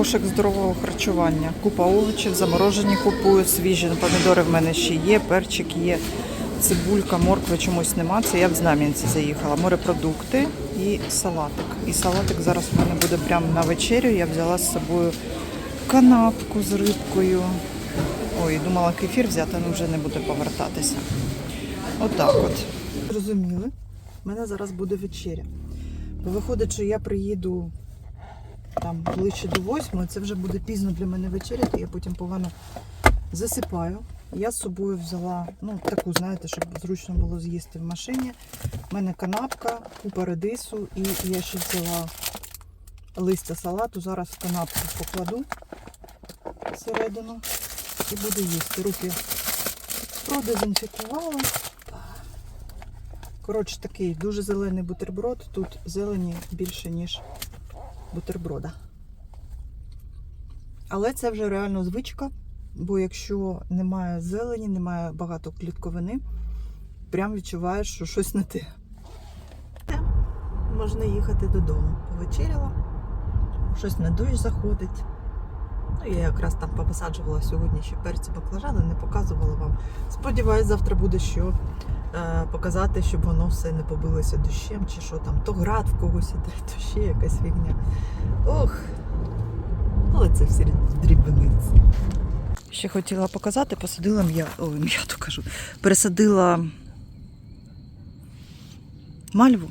кошик здорового харчування. Купа овочів, заморожені купую, свіжі помідори в мене ще є, перчик є, цибулька, моркви чомусь нема. Це я в Знам'янці заїхала. Морепродукти і салатик. І салатик зараз в мене буде прямо на вечерю. Я взяла з собою канапку з рибкою. Ой, думала кефір взяти, але вже не буде повертатися. Отак от. Зрозуміли, в мене зараз буде вечеря. Виходить, що я приїду там ближче до восьмої, це вже буде пізно для мене вечеряти, я потім погано засипаю. Я з собою взяла, ну, таку, знаєте, щоб зручно було з'їсти в машині. У мене канапка, купа редису, і я ще взяла листя салату. Зараз в канапку покладу всередину і буду їсти. Руки продезінфікувала. Коротше, такий дуже зелений бутерброд. Тут зелені більше, ніж бутерброда. Але це вже реально звичка, бо якщо немає зелені, немає багато клітковини, прям відчуваєш, що щось не те. Можна їхати додому. Повечеряла, щось на дощ заходить. Ну, я якраз там повисаджувала сьогодні ще перці баклажани, не показувала вам. Сподіваюсь, завтра буде що е, показати, щоб воно все не побилося дощем, чи що там, то град в когось іде, то ще якась фігня. Ох, але це всі дрібниці. Ще хотіла показати, посадила м'я... Ой, м'яту кажу. Пересадила мальву.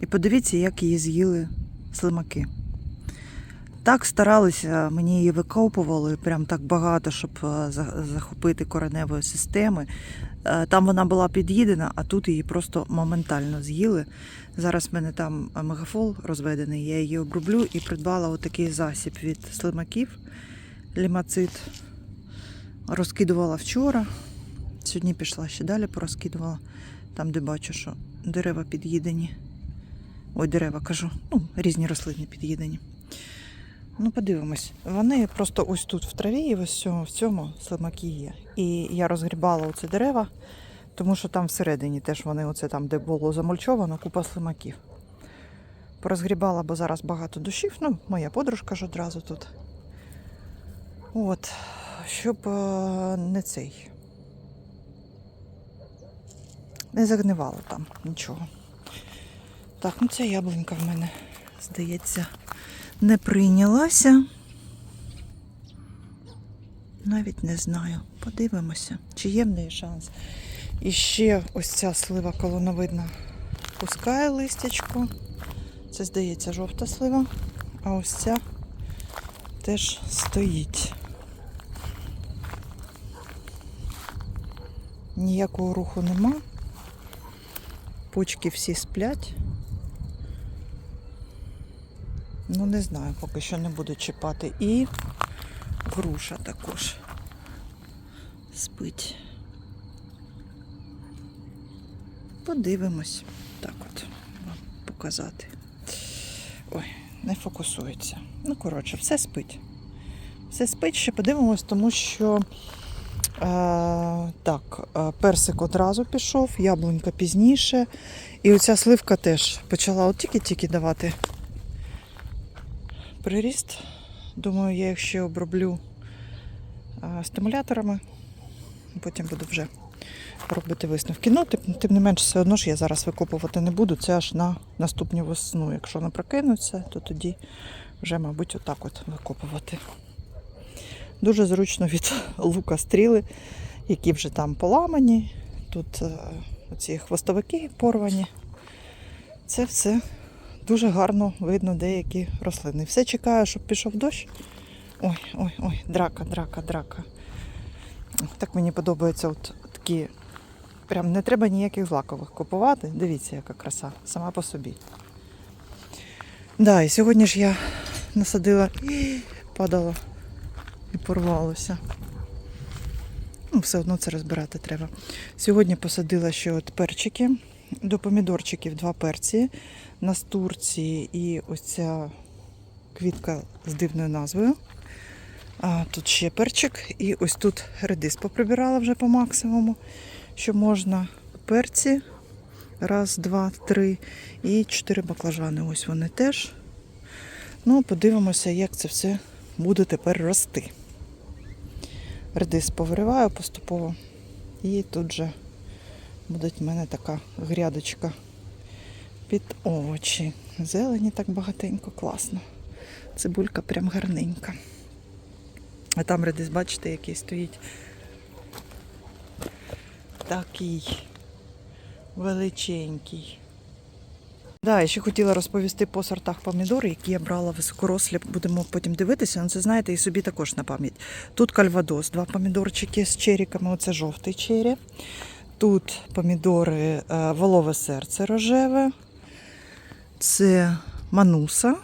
І подивіться, як її з'їли слимаки. Так старалися, мені її викопували прям так багато, щоб е, захопити кореневої системи. Е, Там вона була під'їдена, а тут її просто моментально з'їли. Зараз в мене там мегафол розведений, я її оброблю і придбала отакий засіб від слимаків, лімацит. Розкидувала вчора. Сьогодні пішла ще далі, порозкидувала. Там, де бачу, що дерева під'їдені. Ой, дерева кажу, ну, різні рослини під'їдені. Ну, подивимось. Вони просто ось тут в траві і ось в цьому слимаки є. І я розгрібала оці дерева, тому що там всередині теж вони, оце там, де було замульчовано, купа слимаків. Порозгрібала, бо зараз багато душів. Ну, моя подружка ж одразу тут. От, щоб е, не цей. Не загнивало там нічого. Так, ну ця яблунька в мене, здається, не прийнялася. Навіть не знаю. Подивимося, чи є в неї шанс. І ще ось ця слива колоновидна пускає листячко. Це, здається, жовта слива. А ось ця теж стоїть. Ніякого руху нема. Почки всі сплять. Ну, не знаю, поки що не буду чіпати. І груша також спить. Подивимось. Так от вам показати. Ой, не фокусується. Ну, коротше, все спить. Все спить, ще подивимось, тому що е, так, е, персик одразу пішов, яблунька пізніше. І оця сливка теж почала от тільки-тільки давати приріст. Думаю, я їх ще оброблю стимуляторами. Потім буду вже робити висновки. Ну, тим, тим не менш, все одно ж я зараз викопувати не буду. Це аж на наступню весну. Якщо не прокинуться, то тоді вже, мабуть, отак от викопувати. Дуже зручно від лука стріли, які вже там поламані. Тут е, оці хвостовики порвані. Це все дуже гарно видно деякі рослини. Все чекаю, щоб пішов дощ. Ой, ой, ой, драка, драка, драка. Так мені подобається от такі. Прям не треба ніяких злакових купувати. Дивіться, яка краса, сама по собі. Да, і сьогодні ж я насадила і падало і порвалося. Ну, все одно це розбирати треба. Сьогодні посадила ще от перчики. До помідорчиків два перці настурції і ось ця квітка з дивною назвою. А, тут ще перчик, і ось тут редис поприбирала вже по максимуму, що можна. Перці. Раз, два, три. І чотири баклажани. Ось вони теж. Ну, подивимося, як це все буде тепер рости. Редис повириваю поступово. І тут же буде в мене така грядочка під овочі. Зелені так багатенько, класно. Цибулька прям гарненька. А там редис, бачите, який стоїть. Такий величенький. Да, я ще хотіла розповісти по сортах помідор, які я брала високорослі. Будемо потім дивитися. Ну, це знаєте, і собі також на пам'ять. Тут кальвадос, два помідорчики з черіками. Оце жовтий чері. Тут помідори е, волове серце рожеве. Це мануса.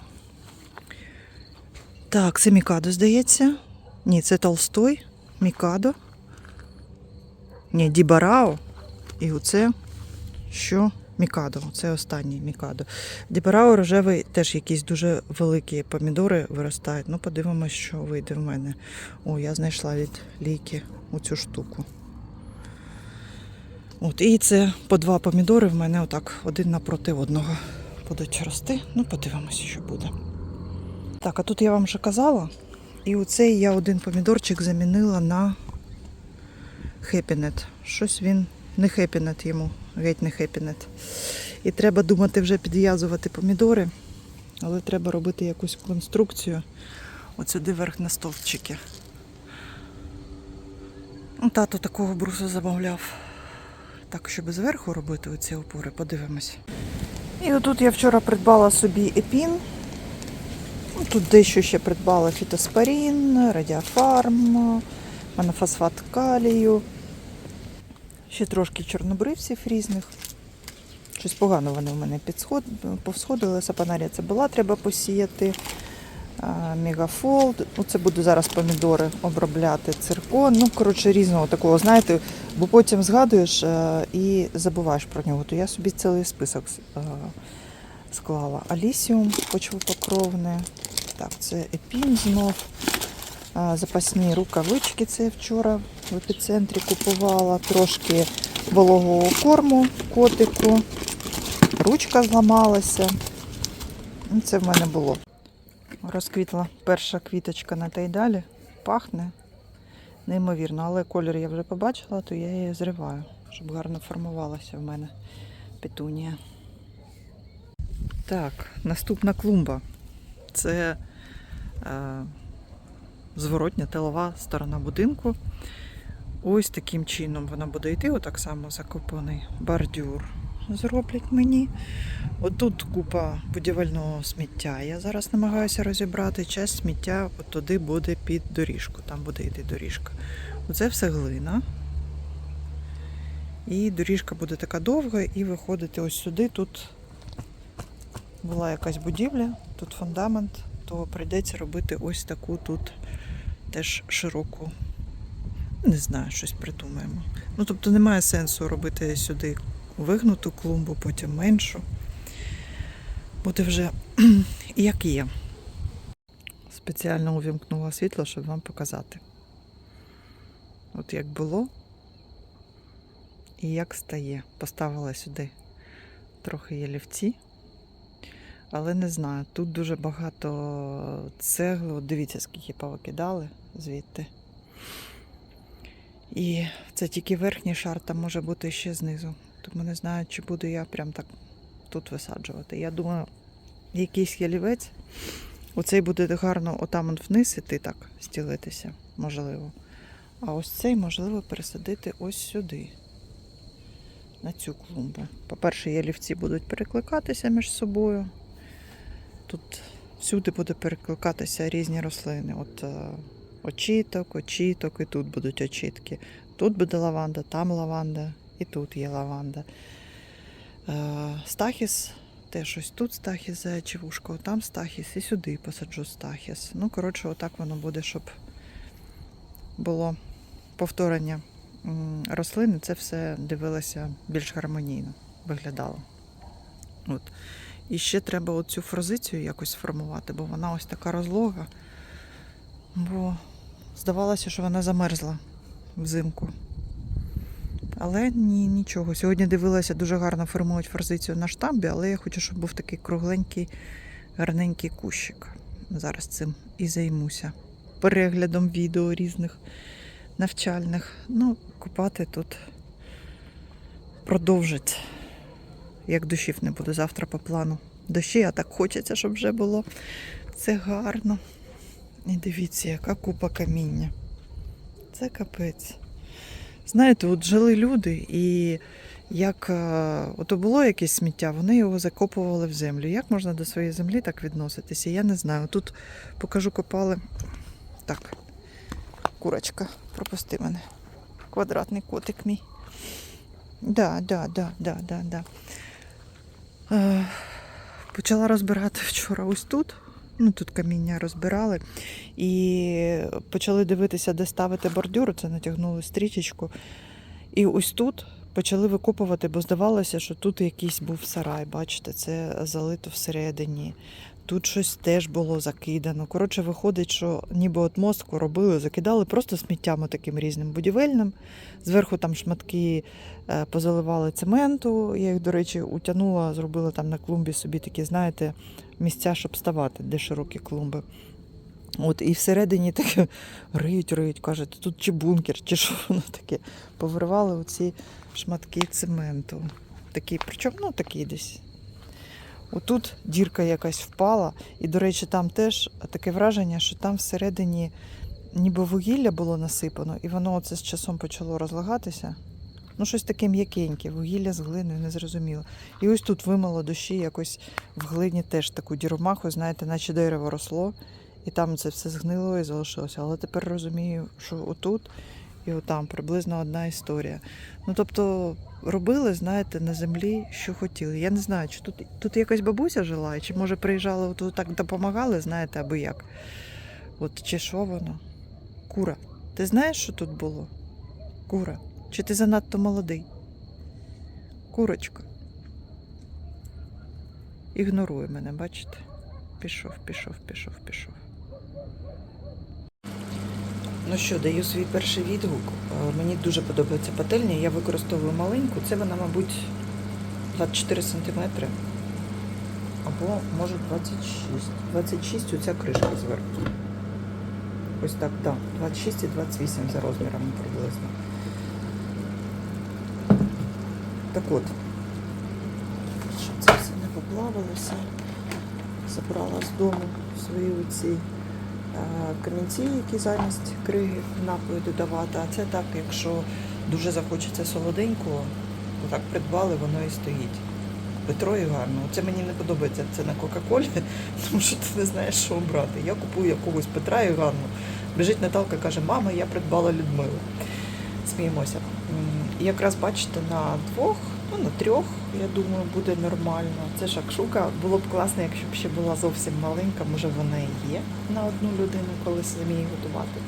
Так, це Мікадо, здається. Ні, це Толстой. Мікадо. Ні, Дібарао. І оце що? Мікадо. Це останній Мікадо. Дібарао рожевий теж якісь дуже великі помідори виростають. Ну, подивимось, що вийде в мене. О, я знайшла від ліки оцю штуку. От, і це по два помідори в мене отак один напроти одного будуть рости. Ну, подивимося, що буде. Так, а тут я вам вже казала. І оцей я один помідорчик замінила на хепінет. Щось він не хепінет йому, геть не хепінет. І треба думати вже підв'язувати помідори, але треба робити якусь конструкцію. От сюди верх на стовпчики. Ну, Тато такого бруса замовляв. Так, щоб зверху робити оці опори, подивимось. І отут я вчора придбала собі епін. Тут дещо ще придбала фітоспорін, радіофарм, монофосфат калію. Ще трошки чорнобривців різних. Щось погано вони в мене підсход... повсходили. Сапанарія це була, треба посіяти. А, Мегафол. Оце буду зараз помідори обробляти, циркон. Ну, коротше, різного такого, знаєте, бо потім згадуєш е, і забуваєш про нього. То я собі цілий список е, склала. Алісіум почвопокровне. Так, це епін знов. Запасні рукавички це я вчора в епіцентрі купувала. Трошки вологого корму котику. Ручка зламалася. Ну, Це в мене було. Розквітла перша квіточка на тайдалі. Пахне неймовірно, але колір я вже побачила, то я її зриваю, щоб гарно формувалася в мене петунія. Так, наступна клумба. Це е, зворотня тилова сторона будинку. Ось таким чином вона буде йти, отак само закопаний бордюр зроблять мені. Отут купа будівельного сміття. Я зараз намагаюся розібрати. Часть сміття от туди буде під доріжку. Там буде йти доріжка. Оце все глина. І доріжка буде така довга і виходити ось сюди. Тут була якась будівля, тут фундамент, то прийдеться робити ось таку тут теж широку. Не знаю, щось придумаємо. Ну, тобто немає сенсу робити сюди вигнуту клумбу, потім меншу. Буде вже як є. Спеціально увімкнула світло, щоб вам показати. От як було і як стає. Поставила сюди трохи ялівці. Але не знаю, тут дуже багато цегли. От дивіться, скільки повикидали звідти. І це тільки верхній шар, там може бути ще знизу. Тому не знаю, чи буду я прям так тут висаджувати. Я думаю, якийсь ялівець, оцей буде гарно отам вниз іти так, стілитися, можливо. А ось цей можливо пересадити ось сюди, на цю клумбу. По-перше, ялівці будуть перекликатися між собою. Тут всюди буде перекликатися різні рослини. От е, очіток, очіток, і тут будуть очітки. Тут буде лаванда, там лаванда, і тут є лаванда. Е, Стахіс, теж ось тут стахіс заяче вушко, там стахіс, і сюди посаджу стахіс. Ну, коротше, отак воно буде, щоб було повторення м, рослин, і це все дивилося більш гармонійно виглядало. От. І ще треба оцю фразицію якось сформувати, бо вона ось така розлога. Бо здавалося, що вона замерзла взимку. Але ні, нічого. Сьогодні дивилася, дуже гарно формують форзицію на штамбі, але я хочу, щоб був такий кругленький, гарненький кущик. Зараз цим і займуся. переглядом відео різних навчальних. Ну, купати тут продовжить, як дощів не буде завтра по плану. Дощі, а так хочеться, щоб вже було. Це гарно. І дивіться, яка купа каміння. Це капець. Знаєте, от жили люди, і як е, ото було якесь сміття, вони його закопували в землю. Як можна до своєї землі так відноситися? Я не знаю. Тут покажу, копали. Так, курочка, пропусти мене. Квадратний котик мій. Да, да, да, да, да, да. Е, почала розбирати вчора ось тут. Ну, тут каміння розбирали. І почали дивитися, де ставити бордюр. Це натягнули стрічечку. І ось тут почали викопувати, бо здавалося, що тут якийсь був сарай. Бачите, це залито всередині. Тут щось теж було закидано. Коротше, виходить, що ніби от мостку робили, закидали просто сміттям таким різним будівельним. Зверху там шматки е, позаливали цементу. Я їх, до речі, утягнула, зробила там на клумбі собі такі, знаєте, місця, щоб ставати, де широкі клумби. От, і всередині таке риють, риють, кажуть, тут чи бункер, чи що воно таке. Повирвали оці шматки цементу. Такі, причому, ну такі десь. Отут дірка якась впала, і, до речі, там теж таке враження, що там всередині ніби вугілля було насипано, і воно оце з часом почало розлагатися. Ну, щось таке м'якеньке, вугілля з глиною, незрозуміло. І ось тут вимило дощі, якось в глині теж таку діромаху, знаєте, наче дерево росло, і там це все згнило і залишилося. Але тепер розумію, що отут і отам приблизно одна історія. Ну тобто робили, знаєте, на землі, що хотіли. Я не знаю, чи тут, тут якась бабуся жила, чи може приїжджали, от так допомагали, знаєте, аби як. От чи що воно? Кура. Ти знаєш, що тут було? Кура. Чи ти занадто молодий? Курочка. Ігнорує мене, бачите? Пішов, пішов, пішов, пішов. Ну що, даю свій перший відгук. Е, Мені дуже подобається пательня. Я використовую маленьку. Це вона, мабуть, 24 см. Або, може, 26. 26 оця кришка зверху. Ось так, так. Да. 26 і 28 за розмірами приблизно. Так от, щоб це все не поплавилося, забрала з дому свої оці камінці, які замість криги в напої додавати. А це так, якщо дуже захочеться солоденького, то так придбали, воно і стоїть. Петро і гарно. Це мені не подобається це на Кока-Колі, тому що ти не знаєш, що обрати. Я купую якогось Петра і гарно. Біжить Наталка, каже, мама, я придбала Людмилу. Сміємося. І якраз бачите, на двох, ну на трьох, я думаю, буде нормально. Це шакшука. Було б класно, якщо б ще була зовсім маленька, може вона і є на одну людину, коли самі її готувати.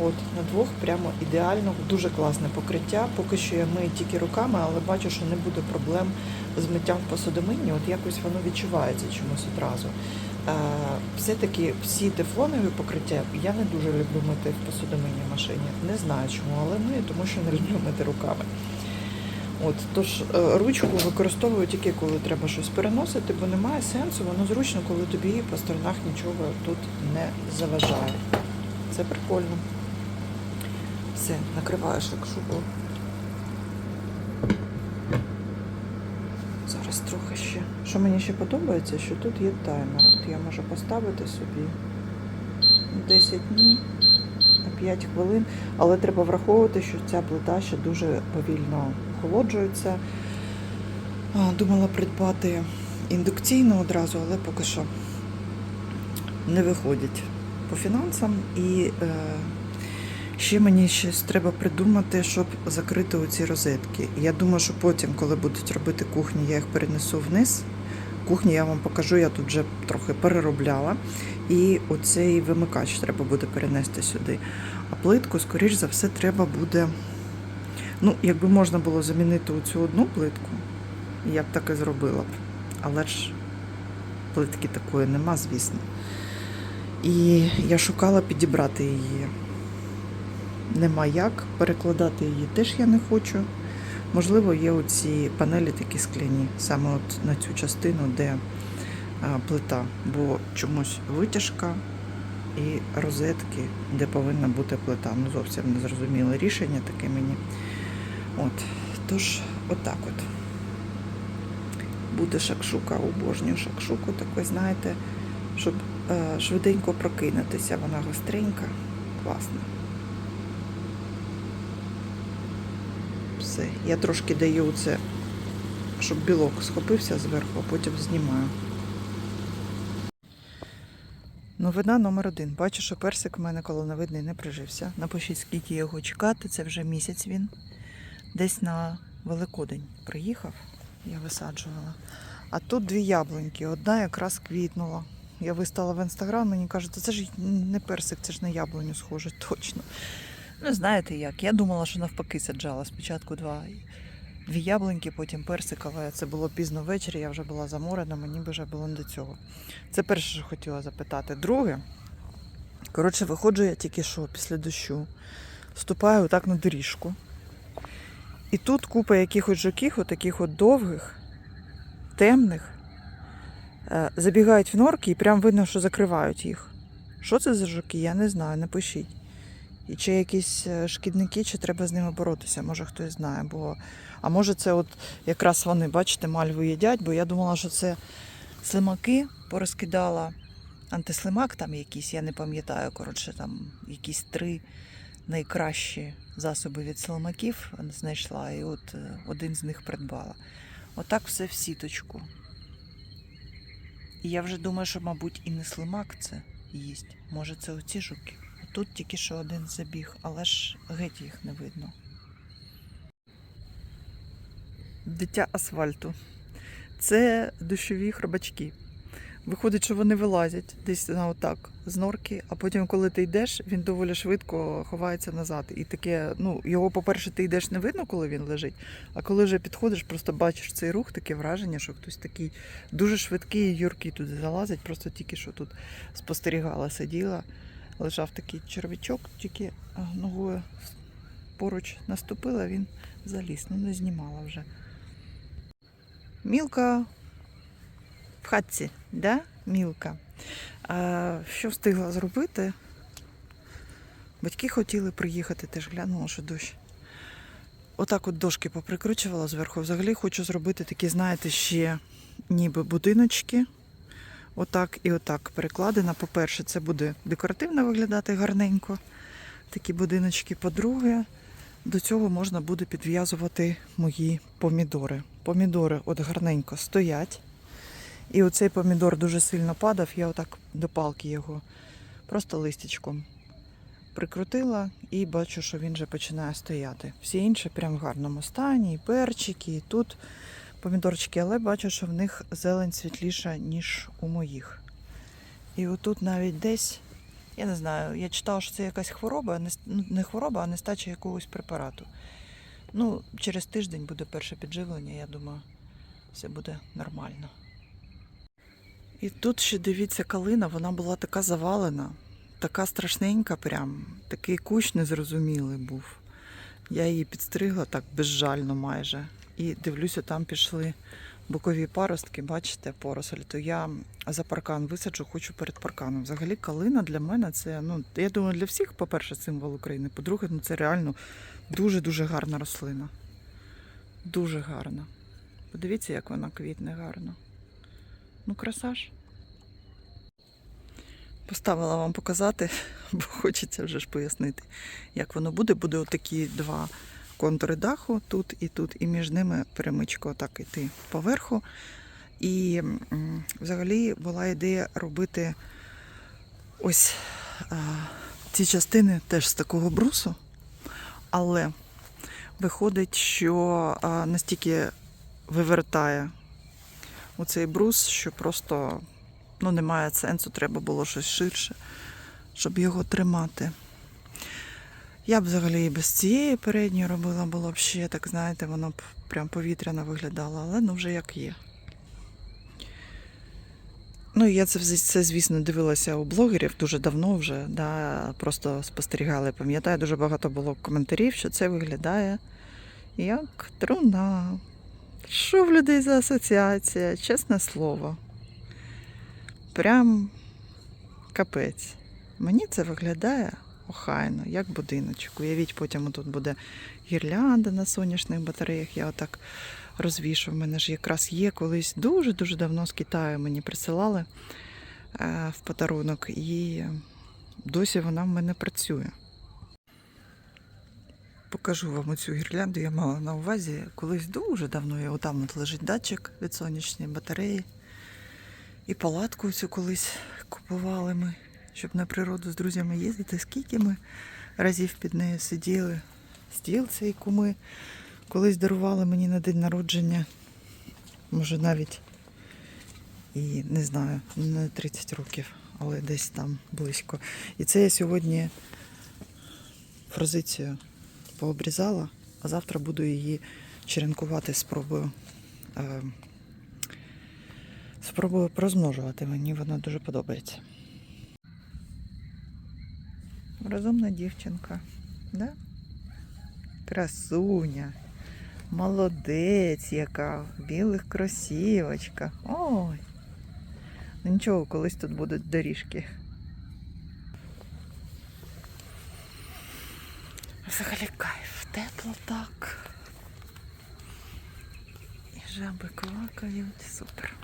От, на двох прямо ідеально, дуже класне покриття. Поки що я мию тільки руками, але бачу, що не буде проблем з миттям в посудомийні. От якось воно відчувається чомусь одразу. Е, все-таки всі тефлонові покриття я не дуже люблю мити в посудомийній машині. Не знаю чому, але мию, тому що не люблю мити руками. От, тож е, ручку використовую тільки коли треба щось переносити, бо немає сенсу, воно зручно, коли тобі по сторонах нічого тут не заважає. Це прикольно. Все, накриваю шакшуку. Зараз трохи ще. Що мені ще подобається, що тут є таймер. От я можу поставити собі 10 днів на 5 хвилин, але треба враховувати, що ця плита ще дуже повільно охолоджується. А, Думала придбати індукційну одразу, але поки що не виходять по фінансам. І е, ще мені щось треба придумати, щоб закрити оці розетки. Я думаю, що потім, коли будуть робити кухню, я їх перенесу вниз. Кухню я вам покажу, я тут вже трохи переробляла. І оцей вимикач треба буде перенести сюди. А плитку, скоріш за все, треба буде. Ну, якби можна було замінити оцю одну плитку, я б так і зробила б. Але ж плитки такої нема, звісно. І я шукала підібрати її. Нема як, перекладати її теж я не хочу. Можливо, є оці панелі такі скляні, саме от на цю частину, де плита, бо чомусь витяжка і розетки, де повинна бути плита. Ну, зовсім незрозуміле рішення таке мені. От, тож, отак от. Буде шакшука, обожнюю шакшуку, такої, знаєте, щоб е, швиденько прокинутися. Вона гостренька, класна. Все. Я трошки даю це, щоб білок схопився зверху, а потім знімаю. Новина номер один. Бачу, що персик в мене колоновидний не прижився. Напишіть, скільки його чекати. Це вже місяць він. Десь на Великодень приїхав, я висаджувала. А тут дві яблуньки. Одна якраз квітнула. Я вистала в інстаграм, мені кажуть, це ж не персик, це ж на яблуню схоже, точно. Ну, знаєте як, я думала, що навпаки саджала. Спочатку два, дві яблуньки, потім персик, але це було пізно ввечері, я вже була заморена, мені вже було не до цього. Це перше, що хотіла запитати. Друге, коротше, виходжу я тільки що після дощу, вступаю так на доріжку. І тут купа якихось жуків, таких от довгих, темних, е, забігають в норки і прям видно, що закривають їх. Що це за жуки, я не знаю, напишіть. І чи якісь е, шкідники, чи треба з ними боротися, може хтось знає. Бо... А може це от якраз вони, бачите, мальву їдять, бо я думала, що це слимаки порозкидала. Антислимак там якийсь, я не пам'ятаю, коротше, там якісь три найкращі засоби від слимаків знайшла, і от е, один з них придбала. Отак все в сіточку. І я вже думаю, що, мабуть, і не слимак це їсть. Може, це оці жуки. Тут тільки що один забіг, але ж геть їх не видно. Дитя асфальту. Це дощові хробачки. Виходить, що вони вилазять десь на отак з норки, а потім, коли ти йдеш, він доволі швидко ховається назад. І таке, ну, його, по-перше, ти йдеш не видно, коли він лежить. А коли вже підходиш, просто бачиш цей рух, таке враження, що хтось такий дуже швидкий юркий туди залазить. Просто тільки що тут спостерігала, сиділа, лежав такий червячок, тільки ногою поруч наступила, він заліз. Ну, не знімала вже. Мілка в хатці, да? Мілка. А, що встигла зробити? Батьки хотіли приїхати, теж глянула, що дощ. Отак от дошки поприкручувала зверху. Взагалі хочу зробити такі, знаєте, ще ніби будиночки. Отак і отак перекладена. По-перше, це буде декоративно виглядати гарненько. Такі будиночки. По-друге, до цього можна буде підв'язувати мої помідори. Помідори от гарненько стоять. І оцей помідор дуже сильно падав, я отак до палки його просто листячком прикрутила і бачу, що він вже починає стояти. Всі інші прям в гарному стані, і перчики, і тут помідорчики, але бачу, що в них зелень світліша, ніж у моїх. І отут навіть десь, я не знаю, я читала, що це якась хвороба, не ну, хвороба, а нестача якогось препарату. Ну, через тиждень буде перше підживлення, я думаю, все буде нормально. І тут ще дивіться, калина, вона була така завалена, така страшненька, прям, такий кущ незрозумілий був. Я її підстригла так безжально майже. І дивлюся, там пішли бокові паростки, бачите, поросль. То я за паркан висаджу, хочу перед парканом. Взагалі, калина для мене це, ну, я думаю, для всіх, по-перше, символ України. По-друге, ну це реально дуже-дуже гарна рослина. Дуже гарна. Подивіться, як вона квітне гарно. Ну, краса ж. Поставила вам показати, бо хочеться вже ж пояснити, як воно буде. Буде отакі два контури даху тут і тут, і між ними перемичка отак іти поверху. І взагалі була ідея робити ось а, ці частини теж з такого брусу, але виходить, що а, настільки вивертає оцей брус, що просто ну, немає сенсу, треба було щось ширше, щоб його тримати. Я б взагалі і без цієї передньої робила, було б ще, так знаєте, воно б прям повітряно виглядало, але ну вже як є. Ну, я це, це, звісно, дивилася у блогерів дуже давно вже, да, просто спостерігала. Пам'ятаю, дуже багато було коментарів, що це виглядає як труна. Що в людей за асоціація, чесне слово. Прям капець. Мені це виглядає охайно, як будиночок. Уявіть, потім тут буде гірлянда на сонячних батареях. Я отак розвішу. В мене ж якраз є колись дуже-дуже давно з Китаю мені присилали е, в подарунок, і досі вона в мене працює. Покажу вам оцю гірлянду, я мала на увазі. Колись дуже давно я отам от лежить датчик від сонячної батареї. І палатку цю колись купували ми, щоб на природу з друзями їздити. Скільки ми разів під нею сиділи. Стіл цей куми колись дарували мені на день народження. Може навіть і не знаю, не 30 років, але десь там близько. І це я сьогодні фразицію пообрізала, а завтра буду її черенкувати, спробую. Е, спробую розмножувати. Мені вона дуже подобається. Розумна дівчинка, да? Красуня. Молодець яка в білих кросівочках. Ой. Ну нічого, колись тут будуть доріжки. Взагалі кайф, тепло так. І жаби квакають, супер.